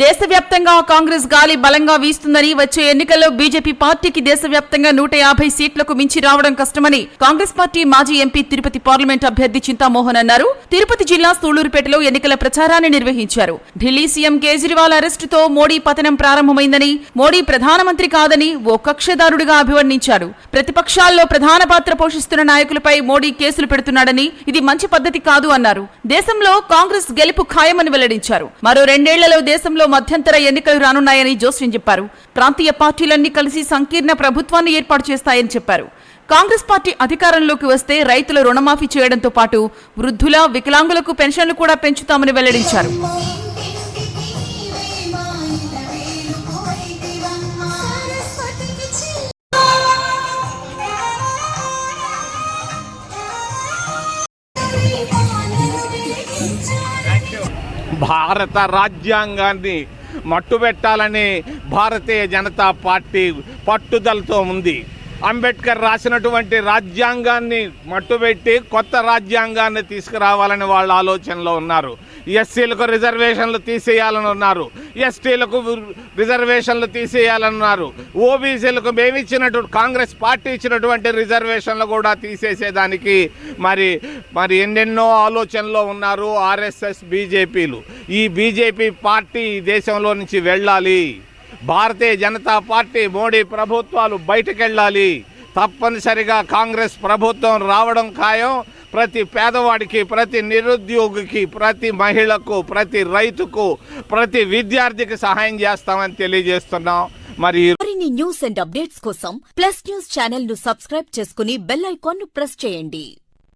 దేశవ్యాప్తంగా కాంగ్రెస్ గాలి బలంగా వీస్తుందని వచ్చే ఎన్నికల్లో బీజేపీ పార్టీకి దేశవ్యాప్తంగా నూట యాభై సీట్లకు మించి రావడం కష్టమని కాంగ్రెస్ పార్టీ మాజీ ఎంపీ తిరుపతి పార్లమెంట్ అభ్యర్థి చింతామోహన్ అన్నారు. తిరుపతి జిల్లా సూళ్ళూరుపేటలో ఎన్నికల ప్రచారాన్ని నిర్వహించారు. ఢిల్లీ సీఎం కేజ్రీవాల్ అరెస్టుతో మోడీ పతనం ప్రారంభమైందని మోడీ ప్రధానమంత్రి కాదని ఓ కక్షదారుడిగా అభివర్ణించారు. ప్రతిపక్షాల్లో ప్రధాన పాత్ర పోషిస్తున్న నాయకులపై మోడీ కేసులు పెడుతున్నాడని ఇది మంచి పద్ధతి కాదు అన్నారు. దేశంలో కాంగ్రెస్ గెలుపు ఖాయమని వెల్లడించారు. మరో రెండేళ్ళలో దేశంలో మధ్యంతర ఎన్నికలు రానున్నాయని జోస్యం చెప్పారు. ప్రాంతీయ పార్టీలన్నీ కలిసి సంకీర్ణ ప్రభుత్వాన్ని ఏర్పాటు చేస్తాయని చెప్పారు. కాంగ్రెస్ పార్టీ అధికారంలోకి వస్తే రైతుల రుణమాఫీ చేయడంతో పాటు వృద్ధుల వికలాంగులకు పెన్షన్లు కూడా పెంచుతామని వెల్లడించారు. భారత రాజ్యాంగాన్ని మట్టుబెట్టాలని భారతీయ జనతా పార్టీ పట్టుదలతో ఉంది. అంబేద్కర్ రాసినటువంటి రాజ్యాంగాన్ని మట్టుబెట్టి కొత్త రాజ్యాంగాన్ని తీసుకురావాలని వాళ్ళ ఆలోచనలో ఉన్నారు. ఎస్సీలకు రిజర్వేషన్లు తీసేయాలని ఉన్నారు ఎస్టీలకు రిజర్వేషన్లు తీసేయాలన్నారు ఓబీసీలకు మేమిచ్చినట్టు కాంగ్రెస్ పార్టీ ఇచ్చినటువంటి రిజర్వేషన్లు కూడా తీసేసేదానికి మరి మరి ఎన్నెన్నో ఆలోచనలో ఉన్నారు ఆర్ఎస్ఎస్ బీజేపీలు. ఈ బీజేపీ పార్టీ దేశంలో నుంచి వెళ్ళాలి. భారతీయ జనతా పార్టీ మోడీ ప్రభుత్వాలు బయటకెళ్ళాలి. తప్పనిసరిగా కాంగ్రెస్ ప్రభుత్వం రావడం ఖాయం. ప్రతి పేదవాడికి ప్రతి నిరుద్యోగికి ప్రతి మహిళకు ప్రతి రైతుకు ప్రతి విద్యార్థికి సహాయం చేస్తామని తెలియజేస్తున్నాం. మరి ఈ మరిన్ని న్యూస్ అండ్ అప్డేట్స్ కోసం ప్లస్ న్యూస్ ఛానల్ను సబ్స్క్రైబ్ చేసుకుని బెల్ ఐకాన్ను ప్రెస్ చేయండి.